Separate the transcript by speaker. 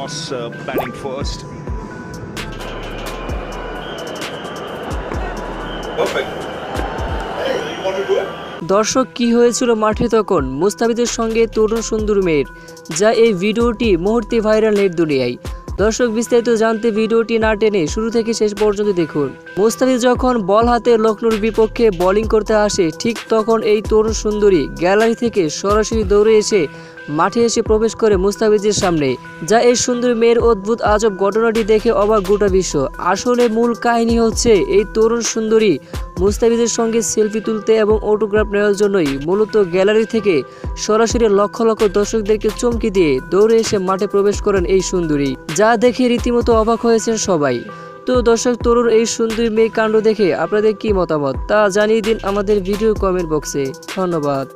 Speaker 1: Moss uh, batting first.
Speaker 2: দর্শক কি হয়েছিল মাঠে তখন? মুস্তাফিজের সঙ্গে তরুণ সুন্দর মেয়ের যা এই ভিডিওটি মুহূর্তে ভাইরাল নেট দুনিয়ায়। দর্শক বিস্তারিত জানতে ভিডিওটি না টেনে শুরু থেকে শেষ পর্যন্ত দেখুন। মুস্তাফিজ যখন বল হাতে লখনৌর বিপক্ষে বোলিং করতে আসে ঠিক তখন এই তরুণ সুন্দরী গ্যালারি থেকে সরাসরি দৌড়ে এসে মাঠে এসে প্রবেশ করে মুস্তাফিজের সামনে, যা এই সুন্দর মেয়ের অদ্ভুত আজব ঘটনাটি দেখে অবাক গোটা বিশ্ব। আসলে মূল কাহিনী হচ্ছে, এই তরুণ সুন্দরী মুস্তাফিজের সঙ্গে সেলফি তুলতে এবং অটোগ্রাফ নেওয়ার জন্যই মূলত গ্যালারি থেকে সরাসরি লক্ষ লক্ষ দর্শকদেরকে চমকি দিয়ে দৌড়ে এসে মাঠে প্রবেশ করেন এই সুন্দরী, যা দেখে রীতিমতো অবাক হয়েছেন সবাই। তো দর্শক, তরুণ এই সুন্দরী মেয়ে কাণ্ড দেখে আপনাদের কি মতামত? তা জানিয়ে দিন আমাদের ভিডিও কমেন্ট বক্সে। ধন্যবাদ।